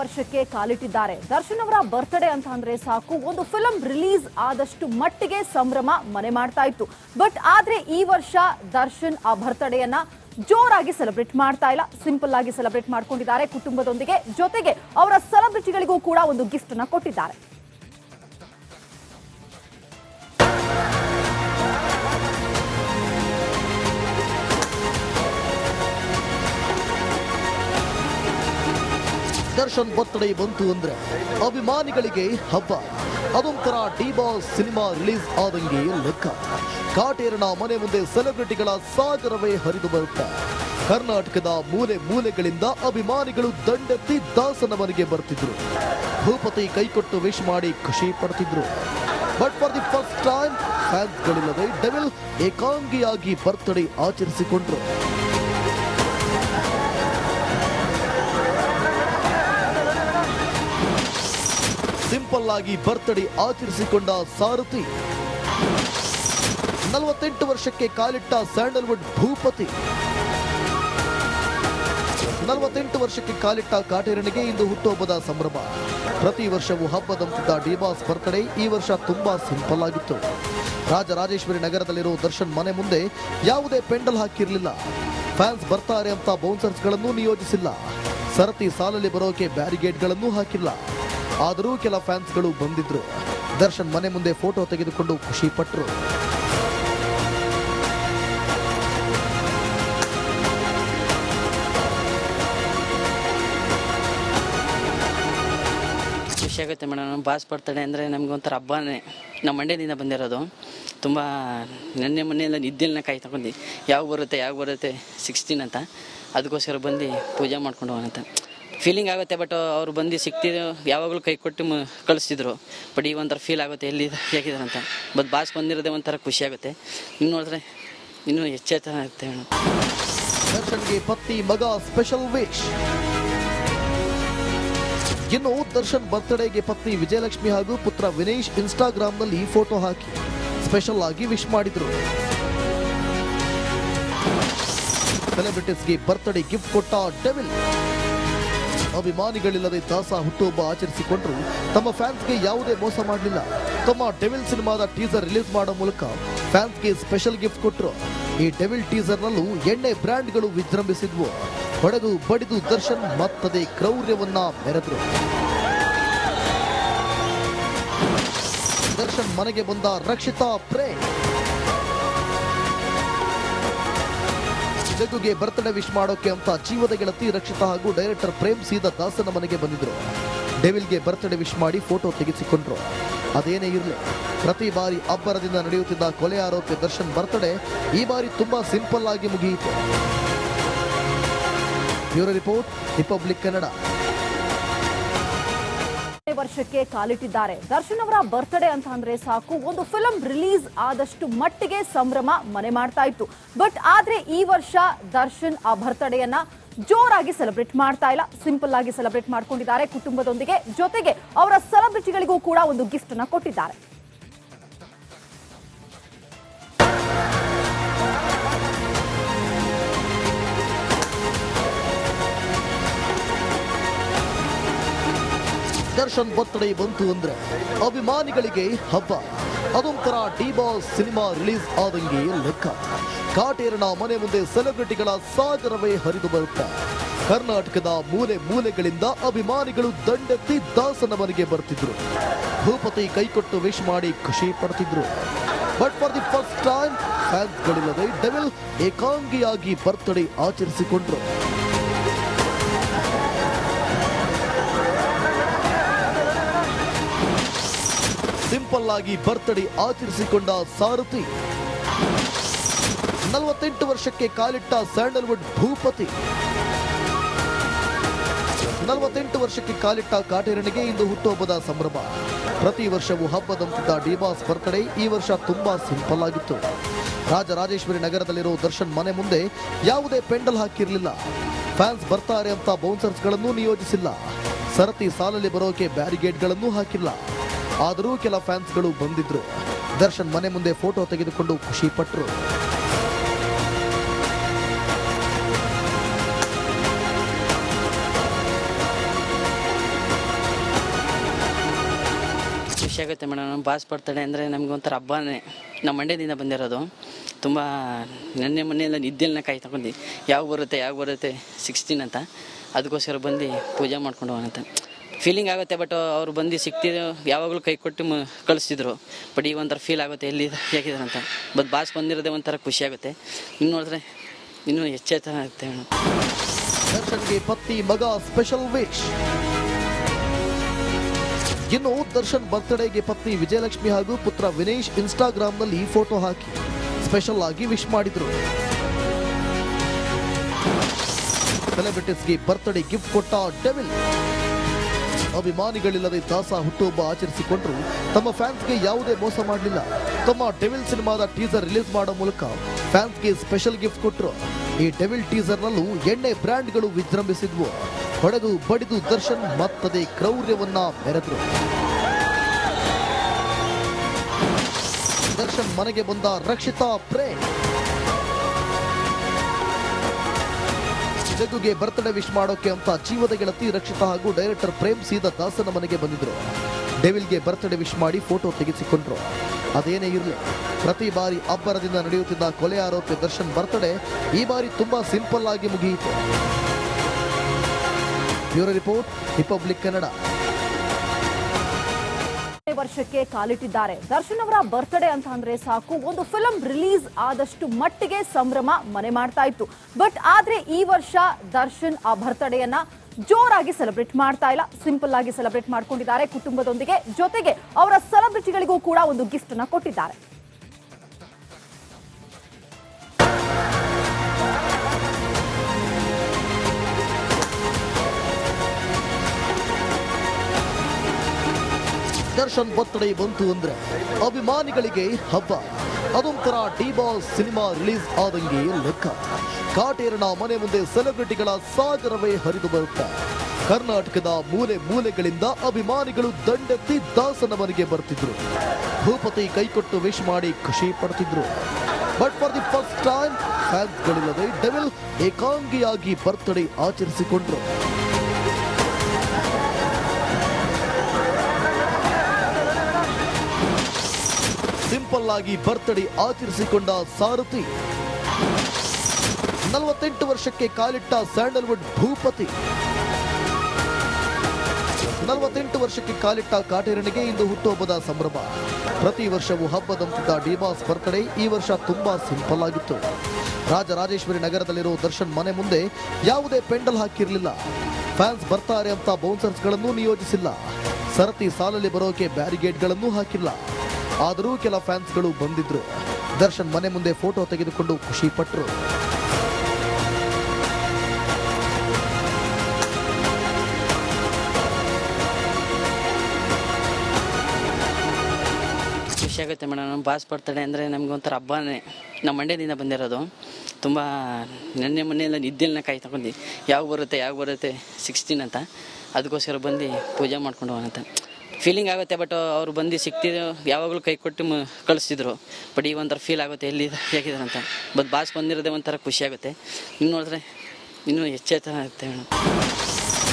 ವರ್ಷಕ್ಕೆ ಕಾಲಿಟ್ಟಿದ್ದಾರೆ. ದರ್ಶನ್ ಅವರ ಬರ್ತ್ಡೇ ಅಂತ ಅಂದ್ರೆ ಸಾಕು. ಒಂದು ಫಿಲಂ ರಿಲೀಸ್ ಆದಷ್ಟು ಮಟ್ಟಿಗೆ ಸಂಭ್ರಮ ಮನೆ ಮಾಡ್ತಾ ಇತ್ತು. ಬಟ್ ಆದ್ರೆ ಈ ವರ್ಷ ದರ್ಶನ್ ಆ ಬರ್ತ್ಡೇಯನ್ನ ಜೋರಾಗಿ ಸೆಲೆಬ್ರೇಟ್ ಮಾಡ್ತಾ ಇಲ್ಲ. ಸಿಂಪಲ್ ಆಗಿ ಸೆಲೆಬ್ರೇಟ್ ಮಾಡ್ಕೊಂಡಿದ್ದಾರೆ ಕುಟುಂಬದೊಂದಿಗೆ. ಜೊತೆಗೆ ಅವರ ಸೆಲೆಬ್ರಿಟಿಗಳಿಗೂ ಕೂಡ ಒಂದು ಗಿಫ್ಟ್ ಅನ್ನ ಕೊಟ್ಟಿದ್ದಾರೆ. ದರ್ಶನ್ ಬರ್ತ್ಡೇ ಬಂತು ಅಂದ್ರೆ ಅಭಿಮಾನಿಗಳಿಗೆ ಹಬ್ಬ. ಅದೊಂಥರ ಡಿಬಾಸ್ ಸಿನಿಮಾ ರಿಲೀಸ್ ಆದಂಗೆ ಲೆಕ್ಕ. ಕಾಟೇರನ ಮನೆ ಮುಂದೆ ಸೆಲೆಬ್ರಿಟಿಗಳ ಸಾಗರವೇ ಹರಿದು ಬರುತ್ತೆ. ಕರ್ನಾಟಕದ ಮೂಲೆ ಮೂಲೆಗಳಿಂದ ಅಭಿಮಾನಿಗಳು ದಂಡೆತ್ತಿ ದಾಸನ ಮನೆಗೆ ಬರ್ತಿದ್ರು. ಭೂಪತಿ ಕೈಕೊಟ್ಟು ವಿಶ್ ಮಾಡಿ ಖುಷಿ ಪಡ್ತಿದ್ರು. But for the first time ಫ್ಯಾನ್ಸ್ಗಳಿಲ್ಲದೆ Devil ಏಕಾಂಗಿಯಾಗಿ ಬರ್ತ್ಡೇ ಆಚರಿಸಿಕೊಂಡ್ರು. ಸಿಂಪಲ್ ಆಗಿ ಬರ್ತ್ಡೇ ಆಚರಿಸಿಕೊಂಡ ಸಾರಥಿ. ನಲವತ್ತೆಂಟು ವರ್ಷಕ್ಕೆ ಕಾಲಿಟ್ಟ ಸ್ಯಾಂಡಲ್ವುಡ್ ಭೂಪತಿ. ನಲವತ್ತೆಂಟು ವರ್ಷಕ್ಕೆ ಕಾಲಿಟ್ಟ ಕಾಟೇರಣಿಗೆ ಇಂದು ಹುಟ್ಟುಹಬ್ಬದ ಸಂಭ್ರಮ. ಪ್ರತಿ ವರ್ಷವೂ ಹಬ್ಬದಂತಿದ್ದ ಡಿಬಾಸ್ ಬರ್ತ್ಡೇ ಈ ವರ್ಷ ತುಂಬಾ ಸಿಂಪಲ್ ಆಗಿತ್ತು. ರಾಜರಾಜೇಶ್ವರಿ ನಗರದಲ್ಲಿರೋ ದರ್ಶನ್ ಮನೆ ಮುಂದೆ ಯಾವುದೇ ಪೆಂಡಲ್ ಹಾಕಿರಲಿಲ್ಲ. ಫ್ಯಾನ್ಸ್ ಬರ್ತಾರೆ ಅಂತ ಬೌನ್ಸರ್ಸ್ಗಳನ್ನು ನಿಯೋಜಿಸಿಲ್ಲ. ಸರತಿ ಸಾಲಲ್ಲಿ ಬರೋಕೆ ಬ್ಯಾರಿಗೇಡ್ಗಳನ್ನು ಹಾಕಿಲ್ಲ. ಆದರೂ ಕೆಲ ಫ್ಯಾನ್ಸ್ಗಳು ಬಂದಿದ್ರು. ದರ್ಶನ್ ಮನೆ ಮುಂದೆ ಫೋಟೋ ತೆಗೆದುಕೊಂಡು ಖುಷಿ ಪಟ್ಟರು ಖುಷಿ ಆಗುತ್ತೆ ಮೇಡಮ್. ನಮ್ಮ ಬಾಸ್ ಬರ್ತಡೆ ಅಂದರೆ ನಮ್ಗೆ ಒಂಥರ ಹಬ್ಬನೇ. ನಮ್ಮ ಮಂಡ್ಯದಿಂದ ಬಂದಿರೋದು. ತುಂಬ ನೆನ್ನೆ ಮೊನ್ನೆಲ್ಲ ನಿದ್ದೆಲ್ಲ ಕಾಯ್ತಕೊಂಡಿ ಯಾವಾಗ ಬರುತ್ತೆ ಯಾವಾಗ ಬರುತ್ತೆ, ಸಿಕ್ಸ್ಟೀನ್ ಅಂತ. ಅದಕ್ಕೋಸ್ಕರ ಬಂದು ಪೂಜೆ ಮಾಡ್ಕೊಂಡು ಹೋಗೋಣ ಅಂತ ಫೀಲಿಂಗ್ ಆಗುತ್ತೆ ಬಟ್ ಅವ್ರು ಬಂದು ಸಿಕ್ತಿದ್ದು ಯಾವಾಗಲೂ ಕೈ ಕೊಟ್ಟು ಕಳಿಸ್ತಿದ್ರು. ಬಟ್ ಈ ಒಂಥರ ಫೀಲ್ ಆಗುತ್ತೆ, ಎಲ್ಲಿ ಹೇಗಿದ್ದಾರೆ ಅಂತ ಬಟ್ ಬಾಸ್ ಬಂದಿರೋದೇ ಒಂಥರ ಖುಷಿ ಆಗುತ್ತೆ. ಇನ್ನು ನೋಡಿದ್ರೆ ಇನ್ನೂ ಎಚ್ಚೆತ್ತರ ದರ್ಶನ್ಗೆ ಪತ್ನಿ ಮಗ ಸ್ಪೆಷಲ್ ವಿಶ್ ಇನ್ನು ದರ್ಶನ್ ಬರ್ತ್ಡೇಗೆ ಪತ್ನಿ ವಿಜಯಲಕ್ಷ್ಮಿ ಹಾಗೂ ಪುತ್ರ ವಿನೇಶ್ ಈ ಫೋಟೋ ಹಾಕಿ ಸ್ಪೆಷಲ್ ಆಗಿ ವಿಶ್ ಮಾಡಿದ್ರು. ಸೆಲೆಬ್ರಿಟೀಸ್ಗೆ ಬರ್ತ್ಡೇ ಗಿಫ್ಟ್ ಕೊಟ್ಟ ಡೆವಿಲ್ ಅಭಿಮಾನಿಗಳಿಲ್ಲದೆ ದಾಸಾ ಹುಟ್ಟುಹಬ್ಬ ಆಚರಿಸಿಕೊಂಡರು, ತಮ್ಮ ಫ್ಯಾನ್ಸ್ಗೆ ಯಾವುದೇ ಮೋಸ ಮಾಡಲಿಲ್ಲ. ತಮ್ಮ ಡೆವಿಲ್ ಸಿನಿಮಾದ ಟೀಸರ್ ರಿಲೀಸ್ ಮಾಡೋ ಮೂಲಕ ಫ್ಯಾನ್ಸ್ಗೆ ಸ್ಪೆಷಲ್ ಗಿಫ್ಟ್ ಕೊಟ್ಟರು ಈ ಡೆವಿಲ್ ಟೀಸರ್ನಲ್ಲೂ ಎಣ್ಣೆ ಬ್ರ್ಯಾಂಡ್ಗಳು ವಿಜೃಂಭಿಸಿದ್ವು. ಹೊಡೆದು ಬಡಿದು ದರ್ಶನ್ ಮತ್ತದೆ ಕ್ರೌರ್ಯವನ್ನ ಮೆರೆದ್ರು. ದರ್ಶನ್ ಮನೆಗೆ ಬಂದ ರಕ್ಷಿತಾ ಪ್ರೇ ಜಗ್ಗುಗೆ ಬರ್ತ್ಡೇ ವಿಶ್ ಮಾಡೋಕೆ ಅಂತ ಜೀವದ ಗೆಳತಿ ರಕ್ಷಿತಾ ಹಾಗೂ ಡೈರೆಕ್ಟರ್ ಪ್ರೇಮ್ ಸೀದಾ ದಾಸನ ಮನೆಗೆ ಬಂದಿದ್ರು. ಡೆವಿಲ್ಗೆ ಬರ್ತ್ಡೇ ವಿಶ್ ಮಾಡಿ ಫೋಟೋ ತೆಗೆಸಿಕೊಂಡ್ರು. ಅದೇನೇ ಇರಲಿ, ಪ್ರತಿ ಬಾರಿ ಅಬ್ಬರದಿಂದ ನಡೆಯುತ್ತಿದ್ದ ಕೊಲೆ ಆರೋಪಿ ದರ್ಶನ್ ಬರ್ತ್ಡೇ ಈ ಬಾರಿ ತುಂಬಾ ಸಿಂಪಲ್ ಆಗಿ ಮುಗಿಯಿತು. Bureau report, Republic Kannada. ವರ್ಷಕ್ಕೆ ಕಾಲಿಟ್ಟಿದ್ದಾರೆ. ದರ್ಶನ್ ಅವರ ಬರ್ತ್ಡೇ ಅಂತ ಅಂದ್ರೆ ಸಾಕು. ಒಂದು ಫಿಲಂ ರಿಲೀಸ್ ಆದಷ್ಟು ಮಟ್ಟಿಗೆ ಸಂಭ್ರಮ ಮನೆ ಮಾಡ್ತಾ ಇತ್ತು. ಬಟ್ ಆದ್ರೆ ಈ ವರ್ಷ ದರ್ಶನ್ ಆ ಬರ್ತ್ಡೇಯನ್ನ ಜೋರಾಗಿ ಸೆಲೆಬ್ರೇಟ್ ಮಾಡ್ತಾ ಇಲ್ಲ. ಸಿಂಪಲ್ ಆಗಿ ಸೆಲೆಬ್ರೇಟ್ ಮಾಡ್ಕೊಂಡಿದ್ದಾರೆ ಕುಟುಂಬದೊಂದಿಗೆ. ಜೊತೆಗೆ ಅವರ ಸೆಲೆಬ್ರಿಟಿಗಳಿಗೂ ಕೂಡ ಒಂದು ಗಿಫ್ಟ್ ಅನ್ನ ಕೊಟ್ಟಿದ್ದಾರೆ. ದರ್ಶನ್ ಬರ್ತ್ಡೇ ಬಂತು ಅಂದ್ರೆ ಅಭಿಮಾನಿಗಳಿಗೆ ಹಬ್ಬ. ಅದೊಂಥರ ಡಿ ಬಾಸ್ ಸಿನಿಮಾ ರಿಲೀಸ್ ಆದಂಗೆ ಲೆಕ್ಕ. ಕಾಟೇರನ ಮನೆ ಮುಂದೆ ಸೆಲೆಬ್ರಿಟಿಗಳ ಸಾಗರವೇ ಹರಿದು ಬರುತ್ತೆ. ಕರ್ನಾಟಕದ ಮೂಲೆ ಮೂಲೆಗಳಿಂದ ಅಭಿಮಾನಿಗಳು ದಂಡೆತ್ತಿ ದಾಸನ ಮನೆಗೆ ಬರ್ತಿದ್ರು. ಭೂಪತಿ ಕೈಕೊಟ್ಟು ವಿಶ್ ಮಾಡಿ ಖುಷಿ ಪಡ್ತಿದ್ರು. But for the first time ಫ್ಯಾನ್ಸ್ಗಳಿಲ್ಲದೆ Devil ಏಕಾಂಗಿಯಾಗಿ ಬರ್ತ್ಡೇ ಆಚರಿಸಿಕೊಂಡ್ರು. ಸಿಂಪಲ್ ಆಗಿ ಬರ್ತ್ಡೇ ಆಚರಿಸಿಕೊಂಡ ಸಾರಥಿ. ನಲವತ್ತೆಂಟು ವರ್ಷಕ್ಕೆ ಕಾಲಿಟ್ಟ ಸ್ಯಾಂಡಲ್ವುಡ್ ಭೂಪತಿ. ನಲವತ್ತೆಂಟು ವರ್ಷಕ್ಕೆ ಕಾಲಿಟ್ಟ ಕಾಟೇರಣಿಗೆ ಇಂದು ಹುಟ್ಟುಹಬ್ಬದ ಸಂಭ್ರಮ. ಪ್ರತಿ ವರ್ಷವೂ ಹಬ್ಬದಂತಿದ್ದ ಡಿಬಾಸ್ ಬರ್ತ್ಡೇ ಈ ವರ್ಷ ತುಂಬಾ ಸಿಂಪಲ್ ಆಗಿತ್ತು. ರಾಜರಾಜೇಶ್ವರಿ ನಗರದಲ್ಲಿರೋ ದರ್ಶನ್ ಮನೆ ಮುಂದೆ ಯಾವುದೇ ಪೆಂಡಲ್ ಹಾಕಿರಲಿಲ್ಲ. ಫ್ಯಾನ್ಸ್ ಬರ್ತಾರೆ ಅಂತ ಬೌನ್ಸರ್ಸ್ಗಳನ್ನು ನಿಯೋಜಿಸಿಲ್ಲ. ಸರತಿ ಸಾಲಲ್ಲಿ ಬರೋಕೆ ಬ್ಯಾರಿಗೇಡ್ಗಳನ್ನು ಹಾಕಿಲ್ಲ. ಆದರೂ ಕೆಲ ಫ್ಯಾನ್ಸ್ಗಳು ಬಂದಿದ್ರು. ದರ್ಶನ್ ಮನೆ ಮುಂದೆ ಫೋಟೋ ತೆಗೆದುಕೊಂಡು ಖುಷಿ ಪಟ್ಟರು ಖುಷಿಯಾಗುತ್ತೆ ಮೇಡಮ್. ನಮ್ಮ ಬಾಸ್ ಬರ್ತಡೆ ಅಂದರೆ ನಮಗೆ ಒಂಥರ ಹಬ್ಬನೇ. ನಮ್ಮ ಮಂಡ್ಯದಿಂದ ಬಂದಿರೋದು. ತುಂಬ ನೆನ್ನೆ ಮನೆಯೆಲ್ಲ ನಿದ್ದೆಲ್ಲ ಕಾಯಿ ತಗೊಂಡು, ಯಾವಾಗ ಬರುತ್ತೆ ಯಾವಾಗ ಬರುತ್ತೆ ಸಿಕ್ಸ್ಟೀನ್ ಅಂತ. ಅದಕ್ಕೋಸ್ಕರ ಬಂದು ಪೂಜೆ ಮಾಡ್ಕೊಂಡು ಹೋಗೋಣ ಅಂತ ಫೀಲಿಂಗ್ ಆಗುತ್ತೆ ಬಟ್ ಅವ್ರು ಬಂದು ಸಿಕ್ತಿದ್ದು ಯಾವಾಗಲೂ ಕೈ ಕೊಟ್ಟು ಕಳಿಸ್ತಿದ್ರು. ಬಟ್ ಈಗ ಒಂಥರ ಫೀಲ್ ಆಗುತ್ತೆ, ಎಲ್ಲಿ ಹೇಗಿದ್ದಾರೆ ಅಂತ ಬಟ್ ಬಾಸ್ ಬಂದಿರೋದೇ ಒಂಥರ ಖುಷಿ ಆಗುತ್ತೆ. ಇನ್ನು ನೋಡಿದ್ರೆ ಇನ್ನೂ ಹೆಚ್ಚೆಚ್ಚರ ಆಗುತ್ತೆ ಪತ್ನಿ ಮಗ ಸ್ಪೆಷಲ್ ವಿಶ್ ಇನ್ನು ದರ್ಶನ್ ಬರ್ತ್ಡೇಗೆ ಪತ್ನಿ ವಿಜಯಲಕ್ಷ್ಮಿ ಹಾಗೂ ಪುತ್ರ ವಿನೇಶ್ ಇನ್ಸ್ಟಾಗ್ರಾಂನಲ್ಲಿ ಫೋಟೋ ಹಾಕಿ ಸ್ಪೆಷಲ್ ಆಗಿ ವಿಶ್ ಮಾಡಿದ್ರು. ಸೆಲೆಬ್ರಿಟೀಸ್ಗೆ ಬರ್ತ್ಡೇ ಗಿಫ್ಟ್ ಕೊಟ್ಟ ಡೆವಿಲ್ ಅಭಿಮಾನಿಗಳಿಲ್ಲದೆ ದಾಸಾ ಹುಟ್ಟುಹಬ್ಬ ಆಚರಿಸಿಕೊಂಡರು, ತಮ್ಮ ಫ್ಯಾನ್ಸ್ಗೆ ಯಾವುದೇ ಮೋಸ ಮಾಡಲಿಲ್ಲ. ತಮ್ಮ ಡೆವಿಲ್ ಸಿನಿಮಾದ ಟೀಸರ್ ರಿಲೀಸ್ ಮಾಡೋ ಮೂಲಕ ಫ್ಯಾನ್ಸ್ಗೆ ಸ್ಪೆಷಲ್ ಗಿಫ್ಟ್ ಕೊಟ್ಟರು ಈ ಡೆವಿಲ್ ಟೀಸರ್ನಲ್ಲೂ ಎಣ್ಣೆ ಬ್ರ್ಯಾಂಡ್ಗಳು ವಿಜೃಂಭಿಸಿದ್ವು. ಹೊಡೆದು ಬಡಿದು ದರ್ಶನ್ ಮತ್ತದೆ ಕ್ರೌರ್ಯವನ್ನ ಮೆರೆದ್ರು. ದರ್ಶನ್ ಮನೆಗೆ ಬಂದ ರಕ್ಷಿತಾ ಪ್ರೇಮ್. ಜಗ್ಗುಗೆ ಬರ್ತ್ಡೇ ವಿಶ್ ಮಾಡೋಕೆ ಅಂತ ಜೀವದ ಗೆಳತಿ ರಕ್ಷಿತಾ ಹಾಗೂ ಡೈರೆಕ್ಟರ್ ಪ್ರೇಮ್ ಸೀದಾ ದಾಸನ ಮನೆಗೆ ಬಂದಿದ್ರು. ಡೆವಿಲ್ಗೆ ಬರ್ತ್ಡೇ ವಿಶ್ ಮಾಡಿ ಫೋಟೋ ತೆಗೆಸಿಕೊಂಡ್ರು. ಅದೇನೇ ಇರಲಿ, ಪ್ರತಿ ಬಾರಿ ಅಬ್ಬರದಿಂದ ನಡೆಯುತ್ತಿದ್ದ ಕೊಲೆ ಆರೋಪಿ ದರ್ಶನ್ ಬರ್ತ್ಡೇ ಈ ಬಾರಿ ತುಂಬಾ ಸಿಂಪಲ್ ಆಗಿ ಮುಗಿಯಿತು. Bureau report, Republic Kannada. ವರ್ಷಕ್ಕೆ ಕಾಲಿಟ್ಟಿದ್ದಾರೆ. ದರ್ಶನ್ ಅವರ ಬರ್ತ್ಡೇ ಅಂತ ಅಂದ್ರೆ ಸಾಕು. ಒಂದು ಫಿಲಂ ರಿಲೀಸ್ ಆದಷ್ಟು ಮಟ್ಟಿಗೆ ಸಂಭ್ರಮ ಮನೆ ಮಾಡ್ತಾ ಇತ್ತು. ಬಟ್ ಆದ್ರೆ ಈ ವರ್ಷ ದರ್ಶನ್ ಆ ಬರ್ತ್ಡೇಯನ್ನ ಜೋರಾಗಿ ಸೆಲೆಬ್ರೇಟ್ ಮಾಡ್ತಾ ಇಲ್ಲ. ಸಿಂಪಲ್ ಆಗಿ ಸೆಲೆಬ್ರೇಟ್ ಮಾಡ್ಕೊಂಡಿದ್ದಾರೆ ಕುಟುಂಬದೊಂದಿಗೆ. ಜೊತೆಗೆ ಅವರ ಸೆಲೆಬ್ರಿಟಿಗಳಿಗೂ ಕೂಡ ಒಂದು ಗಿಫ್ಟ್ ಅನ್ನ ಕೊಟ್ಟಿದ್ದಾರೆ. ದರ್ಶನ್ ಬರ್ತ್ಡೇ ಬಂತು ಅಂದ್ರೆ ಅಭಿಮಾನಿಗಳಿಗೆ ಹಬ್ಬ. ಅದೊಂಥರ ಡಿ ಬಾಸ್ ಸಿನಿಮಾ ರಿಲೀಸ್ ಆದಂಗೆ ಲೆಕ್ಕ. ಕಾಟೇರನ ಮನೆ ಮುಂದೆ ಸೆಲೆಬ್ರಿಟಿಗಳ ಸಾಗರವೇ ಹರಿದು ಬರುತ್ತೆ. ಕರ್ನಾಟಕದ ಮೂಲೆ ಮೂಲೆಗಳಿಂದ ಅಭಿಮಾನಿಗಳು ದಂಡೆತ್ತಿ ದಾಸನ ಮನೆಗೆ ಬರ್ತಿದ್ರು. ಭೂಪತಿ ಕೈಕೊಟ್ಟು ವಿಶ್ ಮಾಡಿ ಖುಷಿ ಪಡ್ತಿದ್ರು. But for the first time ಫ್ಯಾನ್ಸ್ಗಳಿಲ್ಲದೆ Devil ಏಕಾಂಗಿಯಾಗಿ ಬರ್ತ್ಡೇ ಆಚರಿಸಿಕೊಂಡ್ರು. ಸಿಂಪಲ್ ಆಗಿ ಬರ್ತ್ಡೇ ಆಚರಿಸಿಕೊಂಡ ಸಾರಥಿ. ನಲವತ್ತೆಂಟು ವರ್ಷಕ್ಕೆ ಕಾಲಿಟ್ಟ ಸ್ಯಾಂಡಲ್ವುಡ್ ಭೂಪತಿ. ನಲವತ್ತೆಂಟು ವರ್ಷಕ್ಕೆ ಕಾಲಿಟ್ಟ ಕಾಟೇರನಿಗೆ ಇಂದು ಹುಟ್ಟುಹಬ್ಬದ ಸಂಭ್ರಮ. ಪ್ರತಿ ವರ್ಷವೂ ಹಬ್ಬದಂತಿದ್ದ ಡಿಬಾಸ್ ಬರ್ತ್ಡೇ ಈ ವರ್ಷ ತುಂಬಾ ಸಿಂಪಲ್ ಆಗಿತ್ತು. ರಾಜರಾಜೇಶ್ವರಿ ನಗರದಲ್ಲಿರೋ ದರ್ಶನ್ ಮನೆ ಮುಂದೆ ಯಾವುದೇ ಪೆಂಡಲ್ ಹಾಕಿರಲಿಲ್ಲ. ಫ್ಯಾನ್ಸ್ ಬರ್ತಾರೆ ಅಂತ ಬೌನ್ಸರ್ಸ್ಗಳನ್ನು ನಿಯೋಜಿಸಿಲ್ಲ. ಸರತಿ ಸಾಲಲ್ಲಿ ಬರೋಕೆ ಬ್ಯಾರಿಗೇಡ್ಗಳನ್ನು ಹಾಕಿಲ್ಲ. ಆದರೂ ಕೆಲ ಫ್ಯಾನ್ಸ್ಗಳು ಬಂದಿದ್ರು. ದರ್ಶನ್ ಮನೆ ಮುಂದೆ ಫೋಟೋ ತೆಗೆದುಕೊಂಡು ಖುಷಿ ಪಟ್ಟರು ಖುಷಿ ಆಗುತ್ತೆ ಮೇಡಮ್. ನಮ್ಮ ಬಾಸ್ ಬರ್ತಡೆ ಅಂದರೆ ನಮ್ಗೆ ಒಂಥರ ಹಬ್ಬನೇ. ನಮ್ಮ ಮಂಡ್ಯದಿಂದ ಬಂದಿರೋದು. ತುಂಬ ನೆನ್ನೆ ಮೊನ್ನೆಲ್ಲ ನಿದ್ದೆಲ್ಲ ಕಾಯಿ ತಗೊಂಡು, ಯಾವಾಗ ಬರುತ್ತೆ ಯಾವಾಗ ಬರುತ್ತೆ, ಸಿಕ್ಸ್ಟೀನ್ ಅಂತ. ಅದಕ್ಕೋಸ್ಕರ ಬಂದು ಪೂಜೆ ಮಾಡ್ಕೊಂಡು ಹೋಗೋಣ ಅಂತ ಫೀಲಿಂಗ್ ಆಗುತ್ತೆ ಬಟ್ ಅವ್ರು ಬಂದು ಸಿಗ್ತಿದ್ರು ಯಾವಾಗಲೂ ಕೈ ಕೊಟ್ಟು ಕಳಿಸ್ತಿದ್ರು. ಬಟ್ ಈ ಒಂಥರ ಫೀಲ್ ಆಗುತ್ತೆ, ಎಲ್ಲಿ ಹೇಗಿದ್ದಾರೆ ಅಂತ ಬಟ್ ಬಾಸ್ ಬಂದಿರೋದೇ ಒಂಥರ ಖುಷಿ ಆಗುತ್ತೆ. ಇನ್ನು ನೋಡಿದ್ರೆ ಇನ್ನೂ ಹೆಚ್ಚೆಚ್ಚರ ಆಗುತ್ತೆ ಮೇಡಮ್.